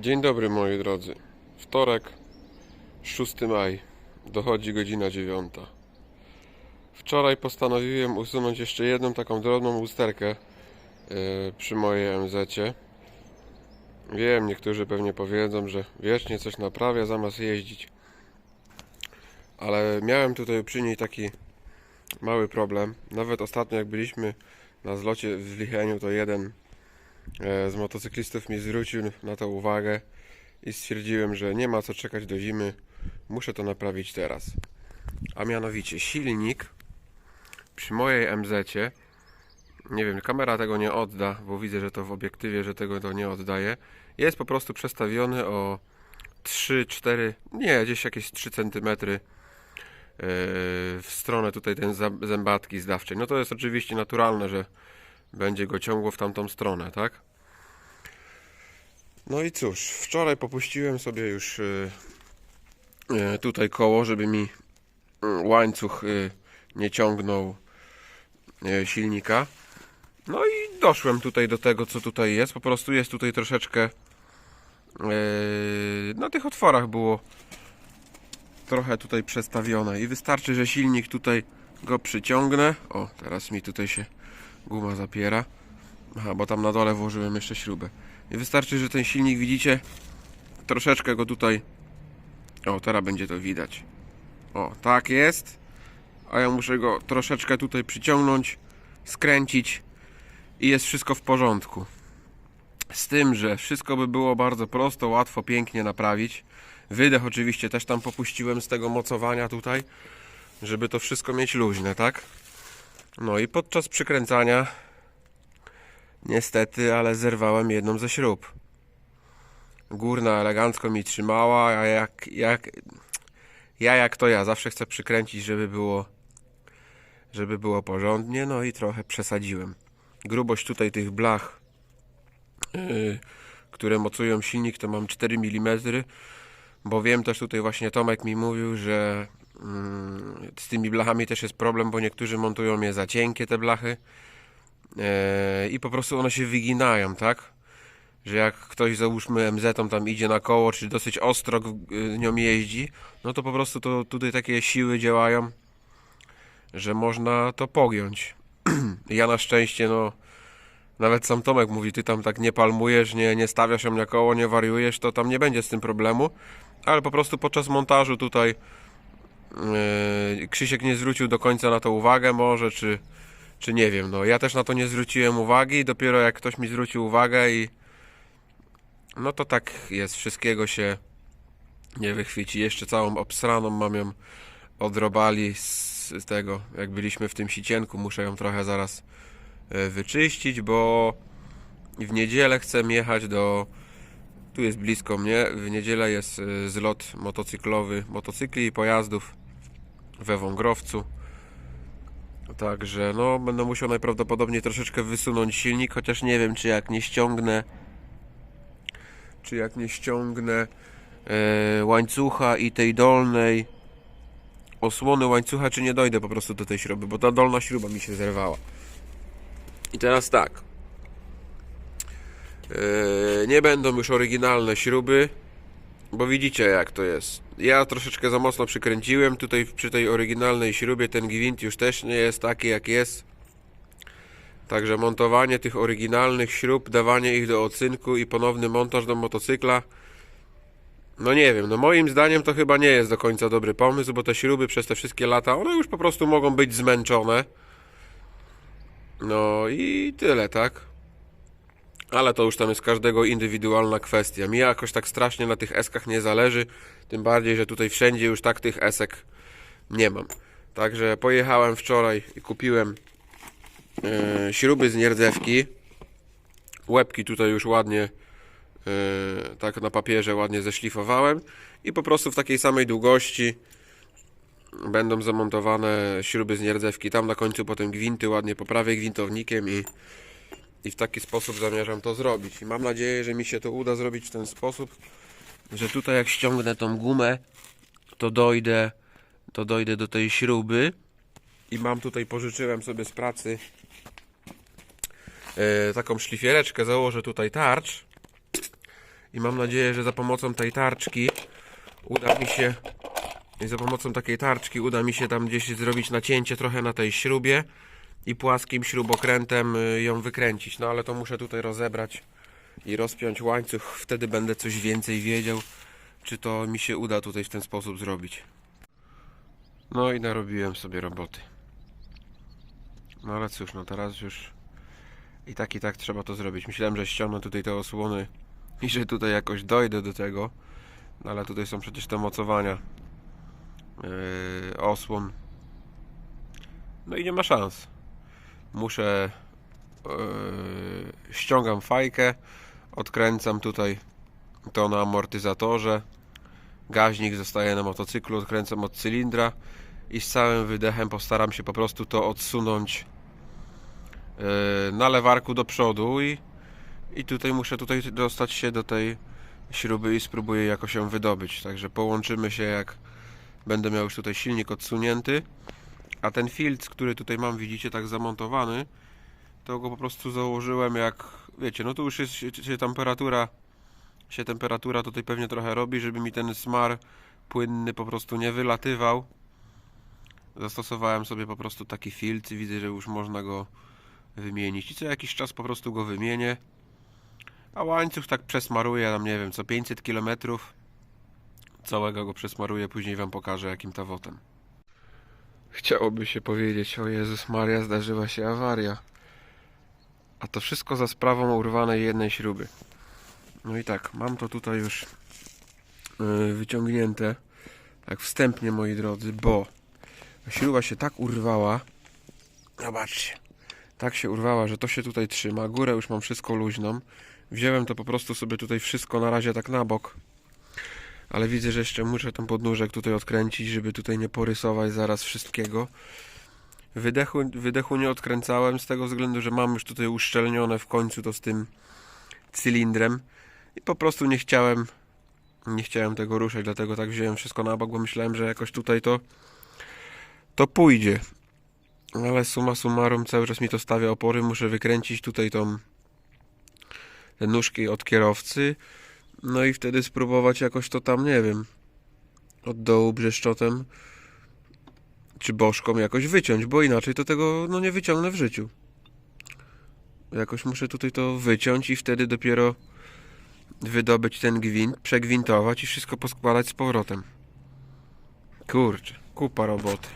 Dzień dobry moi drodzy. Wtorek, 6 maj. Dochodzi godzina 9. Wczoraj postanowiłem usunąć jeszcze jedną taką drobną usterkę yy, przy mojej MZ. Wiem, niektórzy pewnie powiedzą, że wiecznie coś naprawia zamiast jeździć. Ale miałem tutaj przy niej taki mały problem. Nawet ostatnio jak byliśmy na zlocie w Licheniu, to jeden e, z motocyklistów mi zwrócił na to uwagę i stwierdziłem, że nie ma co czekać do zimy, muszę to naprawić teraz. A mianowicie silnik przy mojej MZ, nie wiem, kamera tego nie odda, bo widzę, że to w obiektywie, że tego to nie oddaje, jest po prostu przestawiony o 3-4, nie, gdzieś jakieś 3 cm w stronę tutaj ten zębatki zdawczej. No to jest oczywiście naturalne, że będzie go ciągło w tamtą stronę, tak? No i cóż, wczoraj popuściłem sobie już y, y, tutaj koło, żeby mi y, łańcuch y, nie ciągnął silnika. No i doszłem tutaj do tego, co tutaj jest. Po prostu jest tutaj troszeczkę na tych otworach było trochę tutaj przestawione i wystarczy, że silnik tutaj go przyciągnę. O, teraz mi tutaj się guma zapiera. Aha, bo tam na dole włożyłem jeszcze śrubę. I wystarczy, że ten silnik widzicie, troszeczkę go tutaj. O, teraz będzie to widać. O, tak jest. A ja muszę go troszeczkę tutaj przyciągnąć, skręcić i jest wszystko w porządku. Z tym, że wszystko by było bardzo prosto, łatwo, pięknie naprawić. Wydech oczywiście też tam popuściłem z tego mocowania tutaj, żeby to wszystko mieć luźne, tak? No i podczas przykręcania niestety, ale zerwałem jedną ze śrub. Górna elegancko mi trzymała, a jak, jak ja jak to ja zawsze chcę przykręcić, żeby było żeby było porządnie, no i trochę przesadziłem. Grubość tutaj tych blach yy, które mocują silnik to mam 4 mm bo wiem też tutaj właśnie Tomek mi mówił, że z tymi blachami też jest problem, bo niektórzy montują je za cienkie te blachy e, i po prostu one się wyginają, tak? Że jak ktoś załóżmy MZ tam idzie na koło, czy dosyć ostro y, nią jeździ, no to po prostu to tutaj takie siły działają, że można to pogiąć. ja na szczęście, no nawet sam Tomek mówi, ty tam tak nie palmujesz, nie, nie stawiasz ją na koło, nie wariujesz, to tam nie będzie z tym problemu. Ale po prostu podczas montażu tutaj Krzysiek nie zwrócił do końca na to uwagę może, czy, czy nie wiem. No ja też na to nie zwróciłem uwagi, dopiero jak ktoś mi zwrócił uwagę i no to tak jest, wszystkiego się nie wychwyci. Jeszcze całą obsraną mam ją odrobali z, z tego, jak byliśmy w tym sicienku, muszę ją trochę zaraz e, wyczyścić, bo w niedzielę chcę jechać do. Tu jest blisko mnie. W niedzielę jest e, zlot motocyklowy motocykli i pojazdów we Wągrowcu. Także no, będę musiał najprawdopodobniej troszeczkę wysunąć silnik, chociaż nie wiem, czy jak nie ściągnę, czy jak nie ściągnę e, łańcucha i tej dolnej osłony łańcucha, czy nie dojdę po prostu do tej śruby, bo ta dolna śruba mi się zerwała. I teraz tak. Yy, nie będą już oryginalne śruby, bo widzicie jak to jest. Ja troszeczkę za mocno przykręciłem. Tutaj przy tej oryginalnej śrubie ten gwint już też nie jest taki jak jest. Także montowanie tych oryginalnych śrub, dawanie ich do ocynku i ponowny montaż do motocykla. No nie wiem, no moim zdaniem to chyba nie jest do końca dobry pomysł, bo te śruby przez te wszystkie lata, one już po prostu mogą być zmęczone. No i tyle, tak? Ale to już tam jest każdego indywidualna kwestia. Mi jakoś tak strasznie na tych eskach nie zależy, tym bardziej, że tutaj wszędzie już tak tych esek nie mam. Także pojechałem wczoraj i kupiłem e, śruby z nierdzewki. Łebki tutaj już ładnie e, tak na papierze ładnie zeszlifowałem i po prostu w takiej samej długości będą zamontowane śruby z nierdzewki. Tam na końcu potem gwinty ładnie poprawię gwintownikiem i i w taki sposób zamierzam to zrobić. I mam nadzieję, że mi się to uda zrobić w ten sposób, że tutaj jak ściągnę tą gumę, to dojdę, to dojdę do tej śruby. I mam tutaj, pożyczyłem sobie z pracy e, taką szlifiereczkę, założę tutaj tarcz. I mam nadzieję, że za pomocą tej tarczki uda mi się i za pomocą takiej tarczki uda mi się tam gdzieś zrobić nacięcie trochę na tej śrubie i płaskim śrubokrętem y, ją wykręcić. No ale to muszę tutaj rozebrać i rozpiąć łańcuch, wtedy będę coś więcej wiedział, czy to mi się uda tutaj w ten sposób zrobić. No i narobiłem sobie roboty. No ale cóż, no teraz już i tak i tak trzeba to zrobić. Myślałem, że ściągnę tutaj te osłony i że tutaj jakoś dojdę do tego, no ale tutaj są przecież te mocowania yy, osłon. No i nie ma szans. Muszę yy, ściągam fajkę, odkręcam tutaj to na amortyzatorze. Gaźnik zostaje na motocyklu, odkręcam od cylindra i z całym wydechem postaram się po prostu to odsunąć yy, na lewarku do przodu i, i tutaj muszę tutaj dostać się do tej śruby i spróbuję jakoś ją wydobyć. Także połączymy się jak będę miał już tutaj silnik odsunięty. A ten filtr, który tutaj mam, widzicie, tak zamontowany, to go po prostu założyłem jak, wiecie, no tu już jest się, temperatura, się temperatura tutaj pewnie trochę robi, żeby mi ten smar płynny po prostu nie wylatywał. Zastosowałem sobie po prostu taki filtr widzę, że już można go wymienić. I co jakiś czas po prostu go wymienię. A łańcuch tak przesmaruję, tam nie wiem, co 500 km. Całego go przesmaruję, później Wam pokażę jakim tawotem. Chciałoby się powiedzieć, o Jezus Maria, zdarzyła się awaria. A to wszystko za sprawą urwanej jednej śruby. No i tak, mam to tutaj już yy, wyciągnięte, tak wstępnie moi drodzy, bo śruba się tak urwała, zobaczcie, tak się urwała, że to się tutaj trzyma, górę już mam wszystko luźną, wziąłem to po prostu sobie tutaj wszystko na razie tak na bok, ale widzę, że jeszcze muszę ten podnóżek tutaj odkręcić, żeby tutaj nie porysować zaraz wszystkiego. Wydechu, wydechu nie odkręcałem z tego względu, że mam już tutaj uszczelnione w końcu to z tym cylindrem i po prostu nie chciałem nie chciałem tego ruszać, dlatego tak wziąłem wszystko na bok, bo myślałem, że jakoś tutaj to to pójdzie. Ale summa summarum cały czas mi to stawia opory, muszę wykręcić tutaj tą te nóżki od kierowcy no i wtedy spróbować jakoś to tam, nie wiem, od dołu brzeszczotem czy bożką jakoś wyciąć, bo inaczej to tego no nie wyciągnę w życiu. Jakoś muszę tutaj to wyciąć i wtedy dopiero wydobyć ten gwint, przegwintować i wszystko poskładać z powrotem. Kurczę, kupa roboty.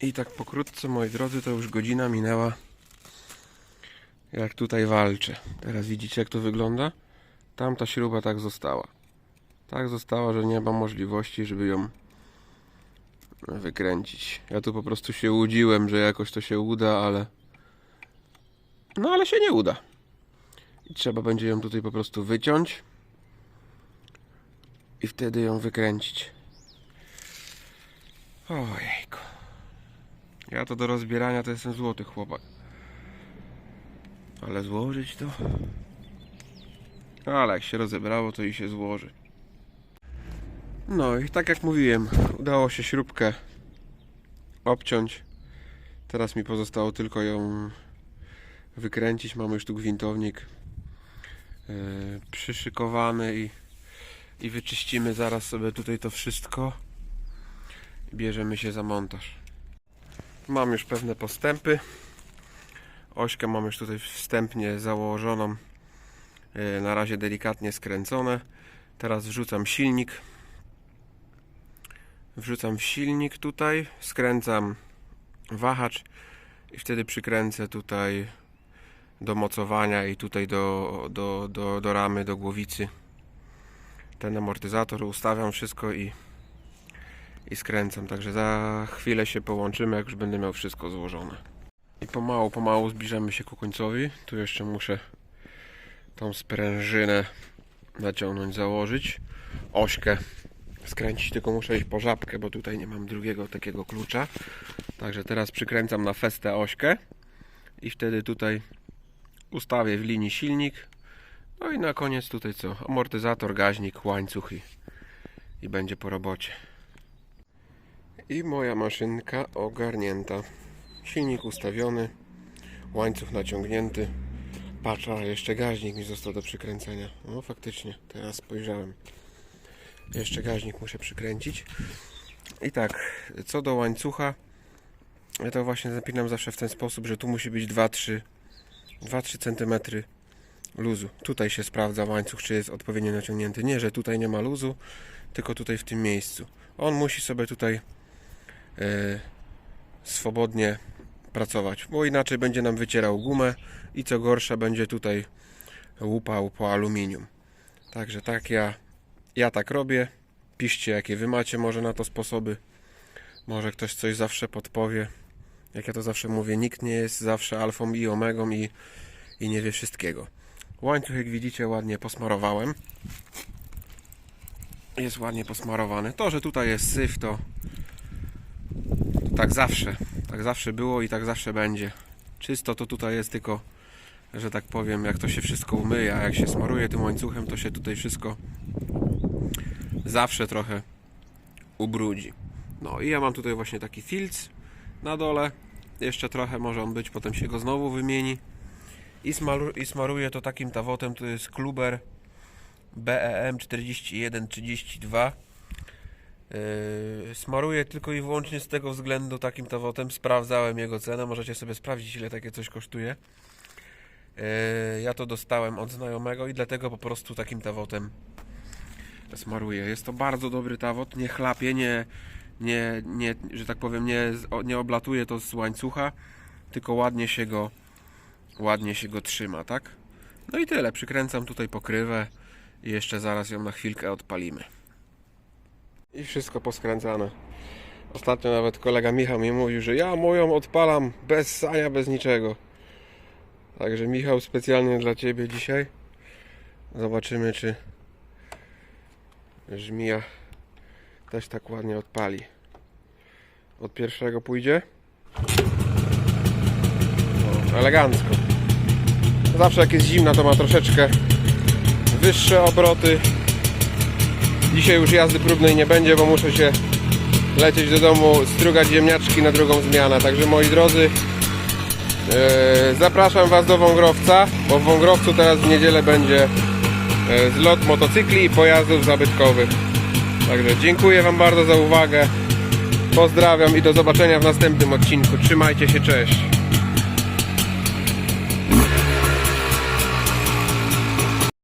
I tak pokrótce, moi drodzy, to już godzina minęła. Jak tutaj walczę. Teraz widzicie, jak to wygląda? Tamta śruba tak została. Tak została, że nie ma możliwości, żeby ją wykręcić. Ja tu po prostu się łudziłem, że jakoś to się uda, ale. No ale się nie uda. I trzeba będzie ją tutaj po prostu wyciąć i wtedy ją wykręcić. Ojejku. Ja to do rozbierania to jestem złoty chłopak. Ale złożyć to. Ale jak się rozebrało, to i się złoży. No i tak jak mówiłem, udało się śrubkę obciąć. Teraz mi pozostało tylko ją wykręcić. Mamy już tu gwintownik yy, przyszykowany i, i wyczyścimy zaraz sobie tutaj to wszystko. Bierzemy się za montaż. Mam już pewne postępy. Ośkę mam już tutaj wstępnie założoną. Yy, Na razie delikatnie skręcone. Teraz wrzucam silnik. Wrzucam silnik tutaj, skręcam wahacz i wtedy przykręcę tutaj do mocowania i tutaj do, do, do, do ramy, do głowicy ten amortyzator, ustawiam wszystko i, i skręcam. Także za chwilę się połączymy, jak już będę miał wszystko złożone. I pomału, pomału zbliżamy się ku końcowi. Tu jeszcze muszę tą sprężynę naciągnąć, założyć. Ośkę skręcić, tylko muszę iść po żabkę, bo tutaj nie mam drugiego takiego klucza. Także teraz przykręcam na festę ośkę i wtedy tutaj ustawię w linii silnik. No i na koniec tutaj co? Amortyzator, gaźnik, łańcuch i, i będzie po robocie. I moja maszynka ogarnięta. Silnik ustawiony, łańcuch naciągnięty. Patrz, jeszcze gaźnik mi został do przykręcenia. No faktycznie, teraz spojrzałem. Jeszcze gaźnik muszę przykręcić. I tak, co do łańcucha, ja to właśnie zapinam zawsze w ten sposób, że tu musi być 2-3 2-3 cm luzu. Tutaj się sprawdza łańcuch, czy jest odpowiednio naciągnięty. Nie, że tutaj nie ma luzu, tylko tutaj w tym miejscu. On musi sobie tutaj e, swobodnie pracować, bo inaczej będzie nam wycierał gumę i co gorsza będzie tutaj łupał po aluminium. Także tak ja, ja tak robię. Piszcie jakie wy macie może na to sposoby. Może ktoś coś zawsze podpowie. Jak ja to zawsze mówię, nikt nie jest zawsze alfą i omegą i, i nie wie wszystkiego. Łańcuch jak widzicie ładnie posmarowałem. Jest ładnie posmarowany. To, że tutaj jest syf to, to tak zawsze. Tak zawsze było i tak zawsze będzie. Czysto to tutaj jest tylko, że tak powiem, jak to się wszystko umyje, a jak się smaruje tym łańcuchem, to się tutaj wszystko zawsze trochę ubrudzi. No i ja mam tutaj właśnie taki filc na dole. Jeszcze trochę może on być, potem się go znowu wymieni. I, smaru, i smaruję to takim tawotem, to jest Kluber BEM 4132. Yy, smaruję tylko i wyłącznie z tego względu takim tawotem. Sprawdzałem jego cenę, możecie sobie sprawdzić ile takie coś kosztuje. Yy, ja to dostałem od znajomego i dlatego po prostu takim tawotem smaruję. Jest to bardzo dobry tawot, nie chlapie, nie, nie, nie że tak powiem, nie, nie oblatuje to z łańcucha, tylko ładnie się go ładnie się go trzyma, tak? No i tyle, przykręcam tutaj pokrywę i jeszcze zaraz ją na chwilkę odpalimy. I wszystko poskręcane. Ostatnio nawet kolega Michał mi mówił, że ja moją odpalam bez sania, bez niczego. Także Michał specjalnie dla Ciebie dzisiaj. Zobaczymy czy żmija też tak ładnie odpali. Od pierwszego pójdzie. No, elegancko. Zawsze jak jest zimna to ma troszeczkę wyższe obroty. Dzisiaj już jazdy próbnej nie będzie, bo muszę się lecieć do domu, strugać ziemniaczki na drugą zmianę. Także moi drodzy, e, zapraszam Was do Wągrowca, bo w Wągrowcu teraz w niedzielę będzie e, zlot motocykli i pojazdów zabytkowych. Także dziękuję Wam bardzo za uwagę. Pozdrawiam i do zobaczenia w następnym odcinku. Trzymajcie się, cześć.